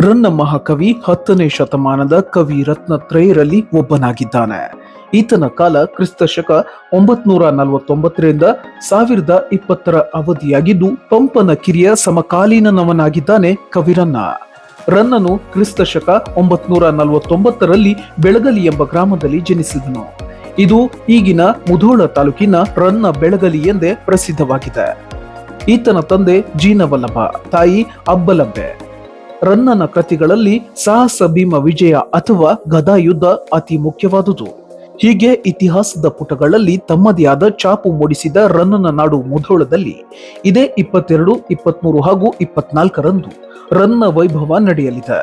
ರನ್ನ ಮಹಾಕವಿ ಹತ್ತನೇ ಶತಮಾನದ ಕವಿ ರತ್ನತ್ರಯರಲ್ಲಿ ಒಬ್ಬನಾಗಿದ್ದಾನೆ. ಈತನ ಕಾಲ ಕ್ರಿಸ್ತ ಶಕ ಒಂಬತ್ನೂರ ನಲವತ್ತೊಂಬತ್ತರಿಂದ ಸಾವಿರದ ಇಪ್ಪತ್ತರ ಅವಧಿಯಾಗಿದ್ದು ಪಂಪನ ಕಿರಿಯ ಸಮಕಾಲೀನನವನಾಗಿದ್ದಾನೆ ಕವಿರನ್ನ. ರನ್ನನು ಕ್ರಿಸ್ತ ಶಕ ಒಂಬತ್ನೂರ ನಲವತ್ತೊಂಬತ್ತರಲ್ಲಿ ಬೆಳಗಲಿ ಎಂಬ ಗ್ರಾಮದಲ್ಲಿ ಜನಿಸಿದನು. ಇದು ಈಗಿನ ಮುಧೋಳ ತಾಲೂಕಿನ ರನ್ನ ಬೆಳಗಲಿ ಎಂದೇ ಪ್ರಸಿದ್ಧವಾಗಿದೆ. ಈತನ ತಂದೆ ಜೀನವಲ್ಲಭ, ತಾಯಿ ಅಬ್ಬಲಬ್ಬೆ ರನ್ನನ ಕೃತಿಗಳಲ್ಲಿ ಸಾಹಸ ಭೀಮ ವಿಜಯ ಅಥವಾ ಗದಾಯುದ್ಧ ಅತಿ ಮುಖ್ಯವಾದುದು. ಹೀಗೆ ಇತಿಹಾಸದ ಪುಟಗಳಲ್ಲಿ ತಮ್ಮದೇ ಆದ ಚಾಪು ಮೂಡಿಸಿದ ರನ್ನನ ನಾಡು ಮುಧೋಳದಲ್ಲಿ ಇದೇ ಇಪ್ಪತ್ತೆರಡು, ಇಪ್ಪತ್ಮೂರು ಹಾಗೂ ಇಪ್ಪತ್ನಾಲ್ಕರಂದು ರನ್ನ ವೈಭವ ನಡೆಯಲಿದೆ.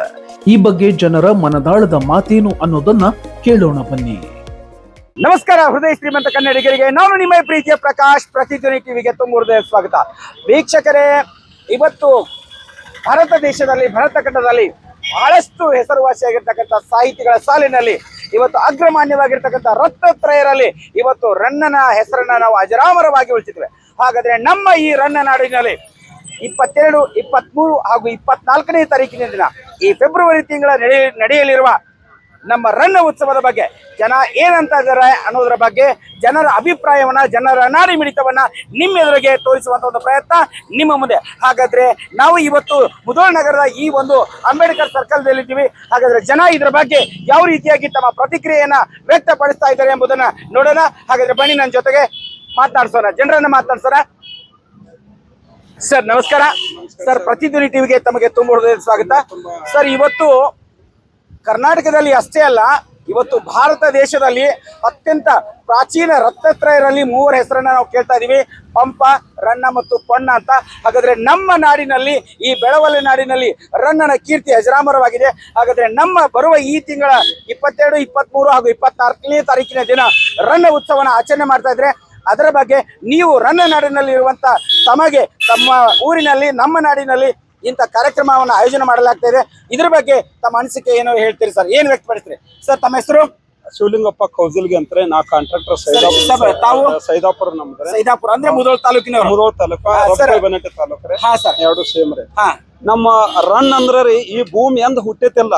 ಈ ಬಗ್ಗೆ ಜನರ ಮನದಾಳದ ಮಾತೇನು ಅನ್ನೋದನ್ನ ಕೇಳೋಣ ಬನ್ನಿ. ನಮಸ್ಕಾರ, ಹೃದಯ ಶ್ರೀಮಂತ ಕನ್ನಡಿಗರಿಗೆ. ನಾನು ನಿಮ್ಮ ಪ್ರೀತಿಯ ಪ್ರಕಾಶ್, ಪ್ರತಿಧ್ವನಿ ಟಿವಿಗೆ ತುಂಬ ಹೃದಯ ಸ್ವಾಗತ. ವೀಕ್ಷಕರೇ, ಇವತ್ತು ಭಾರತ ದೇಶದಲ್ಲಿ, ಭಾರತ ಖಂಡದಲ್ಲಿ ಬಹಳಷ್ಟು ಹೆಸರುವಾಸಿಯಾಗಿರ್ತಕ್ಕಂಥ ಸಾಹಿತಿಗಳ ಸಾಲಿನಲ್ಲಿ ಇವತ್ತು ಅಗ್ರಮಾನ್ಯವಾಗಿರ್ತಕ್ಕಂಥ ರತ್ನತ್ರಯರಲ್ಲಿ ಇವತ್ತು ರನ್ನನ ಹೆಸರನ್ನ ನಾವು ಅಜರಾಮರವಾಗಿ ಉಳಿಸಿದ್ವಿ ಹಾಗಾದ್ರೆ ನಮ್ಮ ಈ ರನ್ನ ನಾಡಿನಲ್ಲಿ ಇಪ್ಪತ್ತೆರಡು, ಇಪ್ಪತ್ಮೂರು ಹಾಗೂ ಇಪ್ಪತ್ನಾಲ್ಕನೇ ತಾರೀಕಿನ ದಿನ ಈ ಫೆಬ್ರವರಿ ತಿಂಗಳ ನಡೆ ನಡೆಯಲಿರುವ ನಮ್ಮ ರನ್ನ ಉತ್ಸವದ ಬಗ್ಗೆ. ಜನ ಏನಂತ ಇದ್ದಾರೆ ಅನ್ನೋದ್ರ ಬಗ್ಗೆ ಜನರ ಅಭಿಪ್ರಾಯವನ್ನ, ಜನರ ನಾಡಿ ಮಿಡಿತವನ್ನ ನಿಮ್ಮ ಎದುರಿಗೆ ತೋರಿಸುವಂತ ಒಂದು ಪ್ರಯತ್ನ ನಿಮ್ಮ ಮುಂದೆ. ಹಾಗಾದ್ರೆ ನಾವು ಇವತ್ತು ಮುಧೋಳ ನಗರದ ಈ ಒಂದು ಅಂಬೇಡ್ಕರ್ ಸರ್ಕಲ್ದಲ್ಲಿದ್ದೀವಿ ಹಾಗಾದ್ರೆ ಜನ ಇದರ ಬಗ್ಗೆ ಯಾವ ರೀತಿಯಾಗಿ ತಮ್ಮ ಪ್ರತಿಕ್ರಿಯೆಯನ್ನ ವ್ಯಕ್ತಪಡಿಸ್ತಾ ಇದ್ದಾರೆ ಎಂಬುದನ್ನ ನೋಡೋಣ. ಹಾಗಾದ್ರೆ ಬನ್ನಿ ನನ್ನ ಜೊತೆಗೆ ಮಾತನಾಡ್ಸೋಣ. ಜನರನ್ನ ಮಾತನಾಡ್ಸೋಣ. ಸರ್, ನಮಸ್ಕಾರ. ಸರ್, ಪ್ರತಿಧ್ವನಿ ಟಿವಿಗೆ ತಮಗೆ ತುಂಬ ಸ್ವಾಗತ. ಸರ್, ಇವತ್ತು ಕರ್ನಾಟಕದಲ್ಲಿ ಅಷ್ಟೇ ಅಲ್ಲ, ಇವತ್ತು ಭಾರತ ದೇಶದಲ್ಲಿ ಅತ್ಯಂತ ಪ್ರಾಚೀನ ರತ್ನತ್ರಯರಲ್ಲಿ ಮೂವರ ಹೆಸರನ್ನ ನಾವು ಕೇಳ್ತಾ ಇದೀವಿ. ಪಂಪ, ರನ್ನ ಮತ್ತು ಪೊನ್ನ ಅಂತ. ಹಾಗಾದ್ರೆ ನಮ್ಮ ನಾಡಿನಲ್ಲಿ, ಈ ಬೆಳವಲೆ ನಾಡಿನಲ್ಲಿ ರನ್ನನ ಕೀರ್ತಿ ಅಜರಾಮರವಾಗಿದೆ. ಹಾಗಾದ್ರೆ ನಮ್ಮ ಬರುವ ಈ ತಿಂಗಳ ಇಪ್ಪತ್ತೆರಡು, ಇಪ್ಪತ್ಮೂರು ಹಾಗೂ ಇಪ್ಪತ್ತಾರನೇ ತಾರೀಕಿನ ದಿನ ರನ್ನ ಉತ್ಸವನ ಆಚರಣೆ ಮಾಡ್ತಾ ಇದ್ರೆ, ಅದರ ಬಗ್ಗೆ ನೀವು ರನ್ನ ನಾಡಿನಲ್ಲಿ ಇರುವಂತ ತಮಗೆ ತಮ್ಮ ಊರಿನಲ್ಲಿ, ನಮ್ಮ ನಾಡಿನಲ್ಲಿ ಇಂಥ ಕಾರ್ಯಕ್ರಮವನ್ನು ಆಯೋಜನೆ ಮಾಡಲಾಗ್ತಾ ಇದೆ. ಇದ್ರ ಬಗ್ಗೆ ತಮ್ಮ ಅನಿಸಿಕೆ ಏನೋ ಹೇಳ್ತೀರಿ ಸರ್? ಏನು ವ್ಯಕ್ತಪಡಿಸ್ತೀರಿ? ಸರ್ ತಮ್ಮ ಹೆಸರು? ಶಿವಲಿಂಗಪ್ಪ ಕೌಜಲ್ಗೆ ಅಂತಾರೆ ನಾ ಕಾಂಟ್ರಾಕ್ಟರ್ ಸೈದಾಪುರ ತಾವು? ಸೈದಾಪುರ ನಮ್ದು ಸೈದಾಪುರ ಅಂದ್ರೆ ಮುದೋಳ್ ತಾಲೂಕಿನ ಮುದೋಳ್ ತಾಲೂಕ ತಾಲೂಕು ರೀ ಹಾ ಸರ್. ಎರಡು ಸೇಮ್ ರೀ. ಹಾ. ನಮ್ಮ ರನ್ ಅಂದ್ರ ರೀ ಈ ಭೂಮಿ ಎಂದ ಹುಟ್ಟಿತಿಲ್ಲ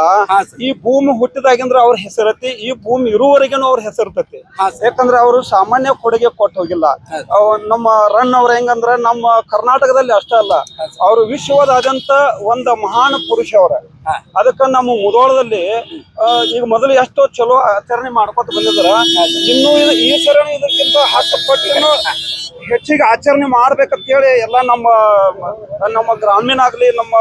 ಈ ಭೂಮಿ ಹುಟ್ಟಿದಾಗಿಂದ್ರ ಅವ್ರ ಹೆಸರತಿ ಈ ಭೂಮಿ ಇರುವವರೆಗೆ ಅವ್ರ ಹೆಸರ್ತತಿ ಯಾಕಂದ್ರ ಅವರು ಸಾಮಾನ್ಯ ಕೊಡುಗೆ ಕೊಟ್ಟು ಹೋಗಿಲ್ಲ. ನಮ್ಮ ರನ್ ಅವ್ರ ಹೆಂಗಂದ್ರ ನಮ್ಮ ಕರ್ನಾಟಕದಲ್ಲಿ ಅಷ್ಟೇ ಅಲ್ಲ ಅವರು ವಿಶ್ವದಾದ್ಯಂತ ಒಂದ ಮಹಾನ್ ಪುರುಷ ಅವ್ರ. ಅದಕ್ಕ ನಮ್ಮ ಮುದೋಳದಲ್ಲಿ ಈಗ ಮೊದಲು ಎಷ್ಟೋ ಚಲೋ ಆಚರಣೆ ಮಾಡ್ಕೊತ ಬಂದಿದ್ರ ಇನ್ನು ಈ ಸರಣಿ ಇದಕ್ಕಿಂತ ಹತ್ತು ಪಟ್ಟಿನೂ ಹೆಚ್ಚಿಗೆ ಆಚರಣೆ ಮಾಡ್ಬೇಕಂತ ಹೇಳಿ ಎಲ್ಲ ನಮ್ಮ ನಮ್ಮ ಗ್ರಾಮೀಣ ಆಗ್ಲಿ ನಮ್ಮ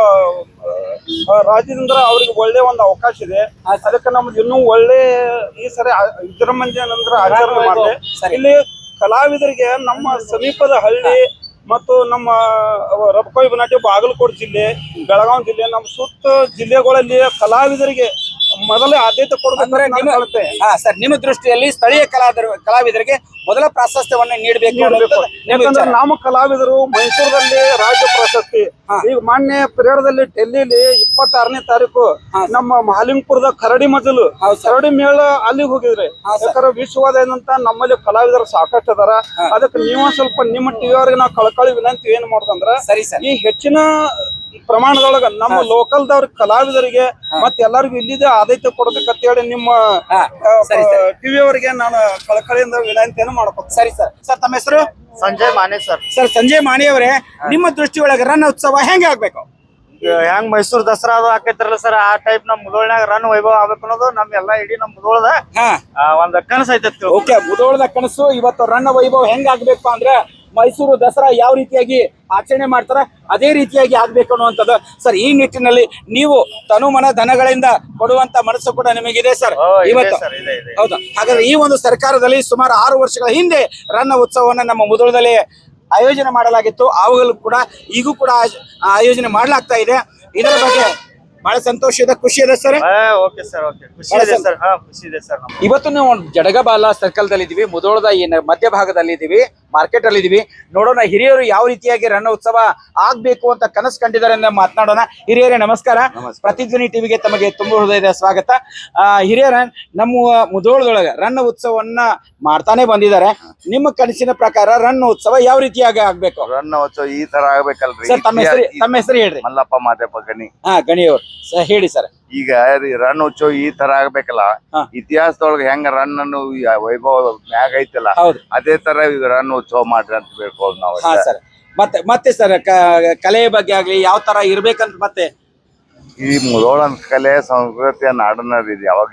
ರಾಜ್ಯದಿಂದ ಅವ್ರಿಗೆ ಒಳ್ಳೆ ಒಂದು ಅವಕಾಶ ಇದೆ. ಅದಕ್ಕೆ ನಮ್ದು ಇನ್ನೂ ಒಳ್ಳೆ ಈ ಸರಿ ವಿಜೃಂಭಣೆ ವಿಜೃಂಭಣೆಯಿಂದ ಆಚರಣೆ ಮಾಡಿದೆ. ಇಲ್ಲಿ ಕಲಾವಿದರಿಗೆ ನಮ್ಮ ಸಮೀಪದ ಹಳ್ಳಿ ಮತ್ತು ನಮ್ಮ ರಬಕೊಯ್ ಬನಾಟಿ ಬಾಗಲಕೋಟೆ ಜಿಲ್ಲೆ ಬೆಳಗಾವಿ ಜಿಲ್ಲೆ ನಮ್ಮ ಸುತ್ತ ಜಿಲ್ಲೆಗಳಲ್ಲಿ ಕಲಾವಿದರಿಗೆ ಮೊದಲೇ ಆದ್ಯತೆ ಕೊಡುತ್ತೆ ನಿಮ್ಮ ಹಾ ಸರ್ ನಿಮ್ಮ ದೃಷ್ಟಿಯಲ್ಲಿ ಸ್ಥಳೀಯ ಕಲಾವಿದರು ಕಲಾವಿದರಿಗೆ ಮೊದಲ ಪ್ರಾಶಸ್ತ್ಯವನ್ನ ನೀಡಬೇಕು. ಯಾಕಂದ್ರೆ ನಮ್ಮ ಕಲಾವಿದರು ಮೈಸೂರಲ್ಲಿ ರಾಜ್ಯ ಪ್ರಶಸ್ತಿ. ಈಗ ಮಾನ್ಯ ಪ್ರೇರಣದಲ್ಲಿ ಡೆಲ್ಲಿಲಿ ಇಪ್ಪತ್ತಾರನೇ ತಾರೀಕು ನಮ್ಮ ಮಹಾಲಿಂಗಪುರದ ಕರಡಿ ಮಜಲು ಕರಡಿ ಮೇಳ ಅಲ್ಲಿಗೆ ಹೋಗಿದ್ರಿ. ಯಾಕಂದ್ರೆ ಏನಂತ ನಮ್ಮಲ್ಲಿ ಕಲಾವಿದರು ಸಾಕಷ್ಟು ಅದಾರ ಅದಕ್ಕೆ ನೀವು ಸ್ವಲ್ಪ ನಿಮ್ಮ ಟಿವಿ ಅವ್ರಿಗೆ ನಾವು ಕಳ್ಕೊಳ್ಳಿ ವಿನಂತಿ ಏನ್ ಮಾಡೋದಂದ್ರ ಸರಿ ಸರ್. ಈ ಹೆಚ್ಚಿನ ಪ್ರಮಾಣದೊಳಗ ನಮ್ಮ ಲೋಕಲ್ದವ್ರ ಕಲಾವಿದರಿಗೆ ಮತ್ತೆ ಎಲ್ಲರಿಗೂ ಇಲ್ಲಿದೆ ಆದಾಯ ಕೊಡಬೇಕಂತ ಹೇಳಿ ನಿಮ್ಮ. ಟಿವಿ ಅವರಿಗೆ ನಾನು ಕಳಕಳಿಯಿಂದ ವಿನಂತಿಯನ್ನು ಮಾಡ್ಕೊತೀನಿ. ಸರಿ ಸರ್. ಸರ್ ತಮ್ಮ ಹೆಸರು? ಸಂಜಯ್ ಮಾನೆ ಸರ್. ಸರ್ ಸಂಜಯ್ ಮಾನೆ ಅವರೇ ನಿಮ್ಮ ದೃಷ್ಟಿಯೊಳಗ ರನ್ ಉತ್ಸವ ಹೆಂಗ ಆಗ್ಬೇಕು? ಹೆಂಗ್ ಮೈಸೂರ್ ದಸರಾ ಅದು ಆಕೈತ್ರಲ್ಲ ಸರ್ ಆ ಟೈಪ್ ನಮ್ ಮುದೋಳ್ನಾಗ ರನ್ ವೈಭವ ಆಗ್ಬೇಕು ಅನ್ನೋದು ನಮ್ ಎಲ್ಲಾ ಇಡೀ ನಮ್ ಮುದೋಳದ ಆ, ಒಂದ್ ಕನಸ ಐತೆ ಓಕೆ ಮುದೋಳದ ಕನಸು ಇವತ್ತು ರನ್ ವೈಭವ ಹೆಂಗ್ ಆಗ್ಬೇಕು ಅಂದ್ರೆ ಮೈಸೂರು ದಸರಾ ಯಾವ ರೀತಿಯಾಗಿ ಆಚರಣೆ ಮಾಡ್ತಾರ ಅದೇ ರೀತಿಯಾಗಿ ಆಗ್ಬೇಕು ಅನ್ನುವಂಥದ್ದು. ಸರ್ ಈ ನಿಟ್ಟಿನಲ್ಲಿ ನೀವು ತನುಮನ ಧನಗಳಿಂದ ಕೊಡುವಂತ ಮನಸ್ಸು ಕೂಡ ನಿಮಗಿದೆ ಸರ್. ಇವತ್ತು ಸರ್, ಇದೆ, ಇದೆ. ಹೌದಾ. ಹಾಗಾದ್ರೆ ಈ ಒಂದು ಸರ್ಕಾರದಲ್ಲಿ ಸುಮಾರು ಆರು ವರ್ಷಗಳ ಹಿಂದೆ ರನ್ನ ಉತ್ಸವವನ್ನ ನಮ್ಮ ಮುದೋಳದಲ್ಲಿ ಆಯೋಜನೆ ಮಾಡಲಾಗಿತ್ತು. ಅವುಗಳು ಕೂಡ ಈಗೂ ಕೂಡ ಆಯ್- ಆಯೋಜನೆ ಮಾಡಲಾಗ್ತಾ ಇದೆ. ಇದರ ಬಗ್ಗೆ ಬಹಳ ಸಂತೋಷ ಇದೆ ಖುಷಿ ಇದೆ ಸರ್. Okay sir okay. ಖುಷಿ ಇದೆ ಸರ್ ಹಾ ಖುಷಿ ಇದೆ ಸರ್ ಇವತ್ತು ನಾವು ಜಡಗಬಾಲ ಸರ್ಕಲ್ ದಲ್ಲಿ ಇದೀವಿ ಮುದೋಳದ ಏನ ಮಧ್ಯಭಾಗದಲ್ಲಿ ಇದೀವಿ ಮಾರ್ಕೆಟ್ ಅಲ್ಲಿ ಇದೀವಿ. ನೋಡೋಣ ಹಿರಿಯರು ಯಾವ ರೀತಿಯಾಗಿ ರಣ ಉತ್ಸವ ಆಗ್ಬೇಕು ಅಂತ ಕನಸು ಕಂಡಿದ್ದಾರೆ ಅಂತ ಮಾತನಾಡೋಣ. ಹಿರಿಯರೇ ನಮಸ್ಕಾರ. ಪ್ರತಿಧ್ವನಿ ಟಿವಿಗೆ ತಮಗೆ ತುಂಬ ಹೃದಯದ ಸ್ವಾಗತ. ಆ, ಹಿರಿಯರ ನಮ್ಮ ಮುದೋಳದೊಳಗೆ ರನ್ನ ಉತ್ಸವವನ್ನ ಮಾಡ್ತಾನೆ ಬಂದಿದ್ದಾರೆ. ನಿಮ್ಮ ಕನಸಿನ ಪ್ರಕಾರ ರನ್ನ ಉತ್ಸವ ಯಾವ ರೀತಿಯಾಗಿ ಆಗ್ಬೇಕು? ರನ್ನ ಉತ್ಸವ ಈ ತರ ಆಗ್ಬೇಕಲ್ರಿ. ತಮ್ಮ ಹೆಸರು ತಮ್ಮ ಹೆಸರು ಹೇಳ್ರಿ. ಮಲ್ಲಪ್ಪ ಮಾದೇಪ್ಪ ಗಣಿ. ಹಾ ಗಣಿಯವ್ರು. ಹೇಳಿ ಸರ್. ಈಗ ರನ್ ಉಚ್ಚೋ ಈ ತರ ಆಗ್ಬೇಕಲ್ಲ ಇತಿಹಾಸದೊಳಗೆ ಹೆಂಗ ರನ್ ಅನ್ನು ವೈಭವ ಮ್ಯಾಗ ಐತಲ್ಲ ಅದೇ ತರ ಈಗ ರನ್ ಉತ್ಸವ ಮಾಡ್ರಿ ಅಂತ ಬೇಕೋದು ನಾವು ಸರ್. ಮತ್ತೆ ಮತ್ತೆ ಸರ್ ಕಲೆ ಬಗ್ಗೆ ಆಗ್ಲಿ ಯಾವ ತರ ಇರ್ಬೇಕಂತ ಮತ್ತೆ? ಈ ಮುದೋಳನ್ ಕಲೆ ಸಂಸ್ಕೃತಿಯ ನಾಡನ ಇದು ಯಾವಾಗ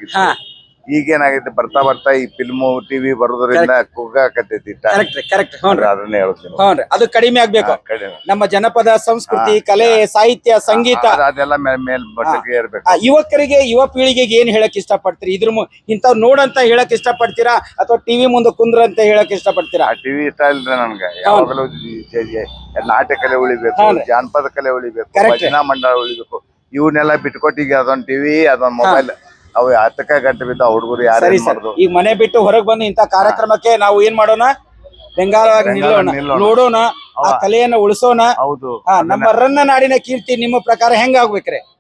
ಈಗೇನಾಗೈತೆ ಬರ್ತಾ ಬರ್ತಾ ಈ ಫಿಲ್ಮು ಟಿವಿ ಬರೋದ್ರಿಂದ ಕುಗ್ಗಾಕತೈತಿ ಕರೆಕ್ಟ್ ಕರೆಕ್ಟ್ ಹ್ಞೂ ಅದನ್ನ ಹೇಳ್ತೀನಿ. ಹ್ಞೂ ಅದು ಕಡಿಮೆ ಆಗ್ಬೇಕು. ಕಡಿಮೆ. ನಮ್ಮ ಜನಪದ ಸಂಸ್ಕೃತಿ ಕಲೆ ಸಾಹಿತ್ಯ ಸಂಗೀತ. ಅದ್- ಅದೆಲ್ಲ ಮೇಲ್ ಮೇಲ್ ಏರ್ಬೇಕು. ಆ, ಯುವಕರಿಗೆ ಯುವ ಪೀಳಿಗೆಗೆ ಏನ್ ಹೇಳಕ್ ಇಷ್ಟಪಡ್ತೀರಿ? ಇದ್ರ ಮು- ಇಂಥವ್ ನೋಡಂತ ಹೇಳಕ್ ಇಷ್ಟಪಡ್ತೀರಾ? ಅಥವಾ ಟಿವಿ ಮುಂದೆ ಕುಂದ್ರ ಅಂತ ಹೇಳಕ್ ಇಷ್ಟಪಡ್ತೀರಾ? ಆ ಟಿವಿ ಇಷ್ಟ ಇಲ್ರಿ ನನ್ಗೆ. ಯಾವಾಗಲೂ ಈ- ಈ- ಈ ನಾಟ್ಯ ಕಲೆ ಉಳಿಬೇಕು. ಜಾನಪದ ಕಲೆ ಉಳಿಬೇಕು Correct. ಭಜನಾ ಮಂಡಳ ಉಳಿಬೇಕು. ಇವನ್ನೆಲ್ಲ ಬಿಟ್ಕೊಟ್ಟಿಗೆ ಅದೊಂದ್ ಟಿವಿ ಅದೊಂದು ಮೊಬೈಲ್ ಅವು ಆತಕ ಗಂಟೆ ಬಿದ್ದ ಹುಡುಗರು ಯಾರು ಸರಿ ಸರ್. ಮಾಡುದು? ಈಗ ಮನೆ ಬಿಟ್ಟು ಹೊರಗೆ ಬಂದು ಇಂತ ಕಾರ್ಯಕ್ರಮಕ್ಕೆ ನಾವು ಏನ್ ಮಾಡೋಣ? ಬೆಂಗಾಲವಾಗಿ ಬೆಂಗಾಲ ನಿಲ್ಲೋಣ. ನಿಲ್ಲೋಣ. ನೋಡೋಣ ಆ. ಕಲೆಯನ್ನ ಉಳಿಸೋಣ. ಹೌದು. ಆ, ನಮ್ಮ ರನ್ನ ನಾಡಿನ ಕೀರ್ತಿ ನಿಮ್ಮ ಪ್ರಕಾರ ಹೆಂಗ ಆಗ್ಬೇಕ್ರಿ ವಯ-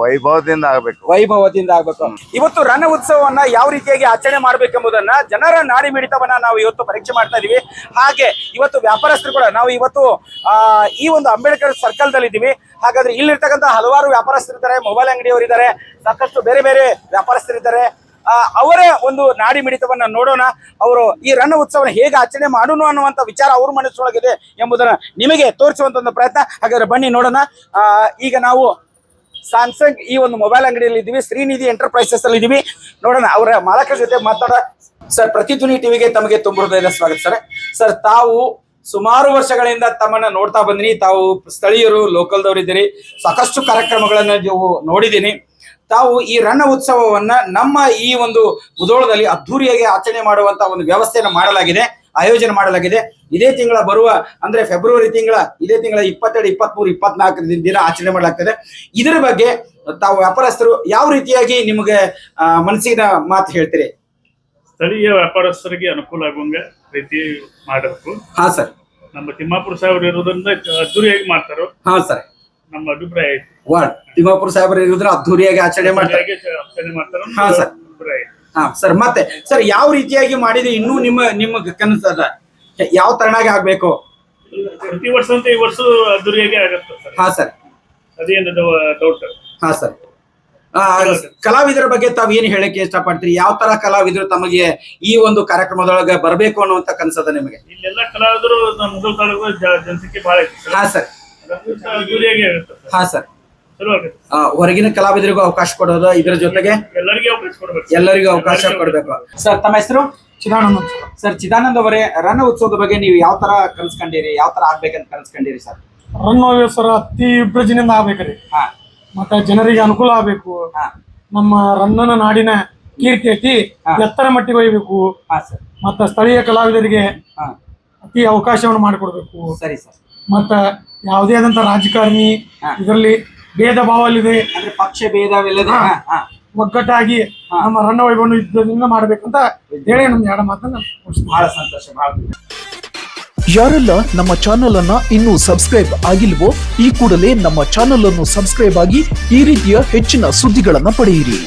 ವೈಭವದಿಂದ ಆಗ್ಬೇಕು. ವೈಭವದಿಂದ ಆಗ್ಬೇಕು. ಇವತ್ತು ರಣ ಉತ್ಸವವನ್ನ ಯಾವ ರೀತಿಯಾಗಿ ಆಚರಣೆ ಮಾಡ್ಬೇಕೆಂಬುದನ್ನ ಜನರ ನಾಡಿ ಮಿಡಿತವನ್ನ ನಾವು ಇವತ್ತು ಪರೀಕ್ಷೆ ಮಾಡ್ತಾ ಇದೀವಿ. ಹಾಗೆ ಇವತ್ತು ವ್ಯಾಪಾರಸ್ಥರು ಕೂಡ ನಾವು ಇವತ್ತು ಈ ಒಂದು ಅಂಬೇಡ್ಕರ್ ಸರ್ಕಲ್ ದಲ್ಲಿ ಇದೀವಿ ಹಾಗಾದ್ರೆ ಇಲ್ಲಿರ್ತಕ್ಕಂಥ ಹಲವಾರು ವ್ಯಾಪಾರಸ್ಥರಿದ್ದಾರೆ ಮೊಬೈಲ್ ಅಂಗಡಿಯವರು ಇದ್ದಾರೆ ಸಾಕಷ್ಟು ಬೇರೆ ಬೇರೆ ವ್ಯಾಪಾರಸ್ಥರಿದ್ದಾರೆ ಅವರ ಒಂದು ನಾಡಿ ಮಿಡಿತವನ್ನ ನೋಡೋಣ ಅವರು ಈ ರಣ ಉತ್ಸವನ ಹೇಗೆ ಆಚರಣೆ ಮಾಡೋಣ ಅನ್ನುವಂತ ವಿಚಾರ ಅವ್ರ ಮನಸ್ಸೊಳಗಿದೆ ಎಂಬುದನ್ನ ನಿಮಗೆ ತೋರಿಸುವಂತ ಒಂದು ಪ್ರಯತ್ನ. ಹಾಗಾದ್ರೆ ಬನ್ನಿ ನೋಡೋಣ. ಈಗ ನಾವು ಸ್ಯಾಮ್ಸಂಗ್ ಈ ಒಂದು ಮೊಬೈಲ್ ಅಂಗಡಿಯಲ್ಲಿ ಇದೀವಿ ಶ್ರೀನಿಧಿ ಎಂಟರ್ಪ್ರೈಸಸ್ ಅಲ್ಲಿ ಇದೀವಿ ನೋಡೋಣ, ಅವರ ಮಾಲಕರ ಜೊತೆ ಮಾತಾಡ ಸರ್ ಪ್ರತಿಧ್ವನಿ ಟಿವಿಗೆ ತಮಗೆ ತುಂಬ ಹೃದಯದ ಸ್ವಾಗತ ಸರ್. ಸರ್, ತಾವು ಸುಮಾರು ವರ್ಷಗಳಿಂದ ತಮ್ಮನ್ನ ನೋಡ್ತಾ ಬಂದಿನಿ ತಾವು ಸ್ಥಳೀಯರು ಲೋಕಲ್ದವ್ರು ಇದ್ದೀರಿ. ಸಾಕಷ್ಟು ಕಾರ್ಯಕ್ರಮಗಳನ್ನ ನೀವು ನೋಡಿದ್ದೀನಿ ತಾವು ಈ ರಣ ಉತ್ಸವವನ್ನ ನಮ್ಮ ಈ ಒಂದು ಉದೋಳದಲ್ಲಿ ಅದ್ಧೂರಿಯಾಗಿ ಆಚರಣೆ ಮಾಡುವಂತ ಒಂದು ವ್ಯವಸ್ಥೆಯನ್ನು ಮಾಡಲಾಗಿದೆ, ಆಯೋಜನೆ ಮಾಡಲಾಗಿದೆ. ಇದೇ ತಿಂಗಳ ಬರುವ ಅಂದ್ರೆ ಫೆಬ್ರವರಿ ತಿಂಗಳ ಇದೇ ತಿಂಗಳ ಇಪ್ಪತ್ತೆರಡು ಇಪ್ಪತ್ಮೂರು ಇಪ್ಪತ್ನಾಲ್ಕು ದಿನ ಆಚರಣೆ ಮಾಡಲಾಗ್ತದೆ. ಇದರ ಬಗ್ಗೆ ತಾವು ವ್ಯಾಪಾರಸ್ಥರು ಯಾವ ರೀತಿಯಾಗಿ ನಿಮಗೆ ಮನಸ್ಸಿನ ಮಾತು ಹೇಳ್ತೀರಿ? ಸ್ಥಳೀಯ ವ್ಯಾಪಾರಸ್ಥರಿಗೆ ಅನುಕೂಲ ಆಗುವಂಗ ರೀತಿ ಮಾಡಬೇಕು. ಹಾ ಸರ್. ನಮ್ಮ ತಿಮ್ಮಾಪುರ ಸಾಹೇಬರು ಇರೋದ್ರಿಂದ ಅದ್ದೂರಿಯಾಗಿ ಮಾಡ್ತಾರೋ? ಹಾ ಸರ್. ನಮ್ಮ ಅಭಿಪ್ರಾಯ ಐತಿ ವಾರ್ಡ್. ತಿಮ್ಮಾಪುರ ಸಾಹೇಬರು ಇರೋದ್ರ ಅದ್ದೂರಿಯಾಗಿ ಆಚರಣೆ ಮಾಡ್ತಾರೆ. ಆಚರಣೆ ಮಾಡ್ತಾರೋ ಹಾ, ಸರ್. ಅಭಿಪ್ರಾಯ ಐತಿ. ಹಾ ಸರ್. ಮತ್ತೆ ಸರ್ ಯಾವ ರೀತಿಯಾಗಿ ಮಾಡಿದ್ರೆ ಇನ್ನೂ ನಿಮ್ಮ ನಿಮ್ಮ ಕನಸದ? ಯಾವ ತರನಾಗಿ ಆಗ್ಬೇಕು? ಪ್ರತಿ ವರ್ಷ ಅಂತ ಈ ವರ್ಷ ಅದ್ದೂರಿಯಾಗಿ ಆಗತ್ತೆ ಸರ್. ಹಾ ಸರ್. ಅದೇನು ಡೌಟ್ ಹಾ ಸರ್. ಕಲಾವಿದರ ಬಗ್ಗೆ ತಾವ್ ಏನ್ ಹೇಳಕ್ಕೆ ಇಷ್ಟಪಡ್ತೀರಿ? ಯಾವ ತರ ಕಲಾವಿದರು ತಮಗೆ ಈ ಒಂದು ಕಾರ್ಯಕ್ರಮದೊಳಗೆ ಬರಬೇಕು ಅನ್ನುವಂತ ಕನಸದ ನಿಮಗೆ? ಇಲ್ಲೆಲ್ಲ ಕಲಾವಿದರು ನಮ್ಮ ಮೊದಲ ತಾಲೂಕು ಜನಸಂಖ್ಯೆ ಬಹಳ ಐತಿ ಹಾ ಸರ್. ಅದ್ದೂರಿಯಾಗಿ ಆಗುತ್ತೆ ಹಾ ಸರ್. ಹೊರಗಿನ ಕಲಾವಿದರಿಗೂ ಅವಕಾಶ ಕೊಡೋದು ಇದರ ಜೊತೆಗೆ ಎಲ್ಲರಿಗೂ ಅವಕಾಶ ಕೊಡ್ಬೇಕು. ಎಲ್ಲರಿಗೂ ಅವಕಾಶ ಕೊಡಬೇಕು. ಸರ್ ತಮ್ಮ ಹೆಸರು? ಚಿದಾನಂದ ಸರ್ ಚಿದಾನಂದ್ ಅವರೇ ರನ್ ಉತ್ಸವದ ಬಗ್ಗೆ ನೀವು ಯಾವ ತರ ಕನ್ಸ್ಕೊಂಡಿರಿ ಯಾವ ತರ ಆಗ್ಬೇಕಂತ ಕನ್ಸ್ಕೊಂಡಿರಿ ಸರ್? ರನ್ ಸರ್ ಅತಿ ವಿಭಜನೆಯಿಂದ ಆಗ್ಬೇಕ್ರಿ ಹಾ. ಮತ್ತೆ ಜನರಿಗೆ ಅನುಕೂಲ ಆಗ್ಬೇಕು. ಹಾ. ನಮ್ಮ ರನ್ನನ ನಾಡಿನ ಕೀರ್ತಿ ಐತಿ. ಎತ್ತರ ಮಟ್ಟಿಗೆ ಒಯ್ಯಬೇಕು ಹಾ ಸರ್. ಮತ್ತ ಸ್ಥಳೀಯ ಕಲಾವಿದರಿಗೆ ಹಾ. ಅತಿ ಅವಕಾಶವನ್ನು ಮಾಡಿಕೊಡ್ಬೇಕು. ಸರಿ ಸರ್. ಮತ್ತ ಯಾವುದೇ ಆದಂತ ರಾಜಕಾರಣಿ ಹಾ. ಇದರಲ್ಲಿ ಭೇದ ಭಾವಲ್ಲಿದೆ ಅಂದ್ರೆ ಪಕ್ಷ ಭೇದವಿಲ್ಲದೆ. ಹಾ. ಹಾ ಒಗ್ಗಟ್ಟಾಗಿ ನಮ್ಮ ರನ್ನ ವೈಭವನ ಯುದ್ಧದಿಂದ ಮಾಡ್ಬೇಕಂತ ಹೇಳಿ ನಮ್ಮ ಎರಡು ಮಾತನ್ನು ಮುಗಿಸ್ತೀನಿ. ಬಹಳ ಸಂತೋಷ ಬಹಳ ಯಾರೆಲ್ಲ ನಮ್ಮ ಚಾನೆಲ್ ಅನ್ನ ಇನ್ನೂ ಸಬ್ಸ್ಕ್ರೈಬ್ ಆಗಿಲ್ವೋ ಈ ಕೂಡಲೇ ನಮ್ಮ ಚಾನೆಲ್ ಅನ್ನು ಸಬ್ಸ್ಕ್ರೈಬ್ ಆಗಿ ಈ ರೀತಿಯ ಹೆಚ್ಚಿನ ಸುದ್ದಿಗಳನ್ನ ಪಡೆಯಿರಿ.